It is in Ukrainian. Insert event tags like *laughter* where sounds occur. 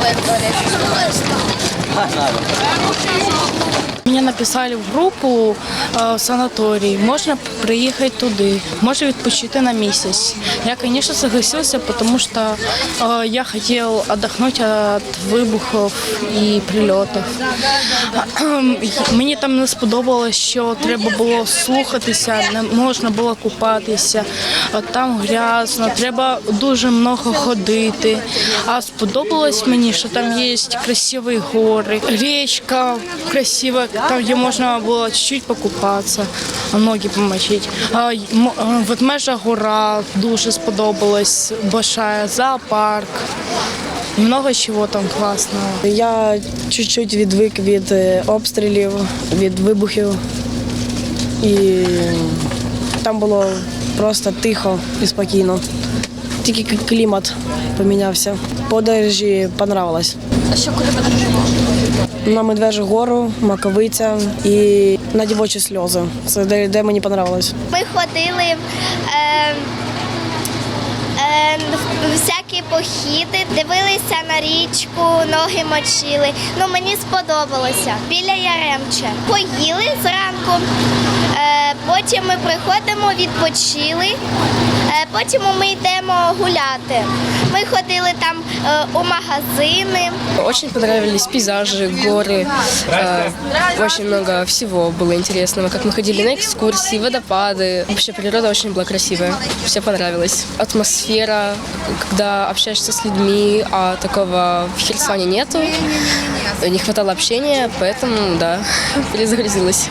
Давай, Коля, что Мені написали в групу е, санаторій, можна приїхати туди, може відпочити на місяць. Я, звісно, согласився, тому що е, я хотів віддохнути від вибухів і прильотів. Мені там не сподобалось, що треба було слухатися, не можна було купатися, там грязно, треба дуже много ходити. А сподобалось мені, що там є красиві гори, річка красива, там де можна було чуть-чуть покупатися, ноги помочити. А, й- м- гора дуже сподобалась, большая, зоопарк. Много чого там класного. Я чуть-чуть відвик від е, обстрілів, від вибухів. І там було просто тихо і спокійно. Тільки клімат помінявся. Подорожі понравилось. А що куди подорожували? На Медвежу гору, Маковиця і на дівочі сльози. Це де, де мені подобалось. Ми ходили е, е, всякі похіди, дивилися на річку, ноги мочили. Ну мені сподобалося. Біля Яремче. Поїли зранку, потім ми приходимо, відпочили. Е, Потім ми йдемо гуляти. Ми ходили там е, у магазини. Очень понравились пейзажи, горы. э, Очень много всего было интересного. Как мы ходили на экскурсии, водопады. Вообще природа очень была красивая. Все понравилось. Атмосфера, когда общаешься с людьми, а такого в Херсоне нету. Не хватало общения, поэтому, да, *laughs* перезагрузилась.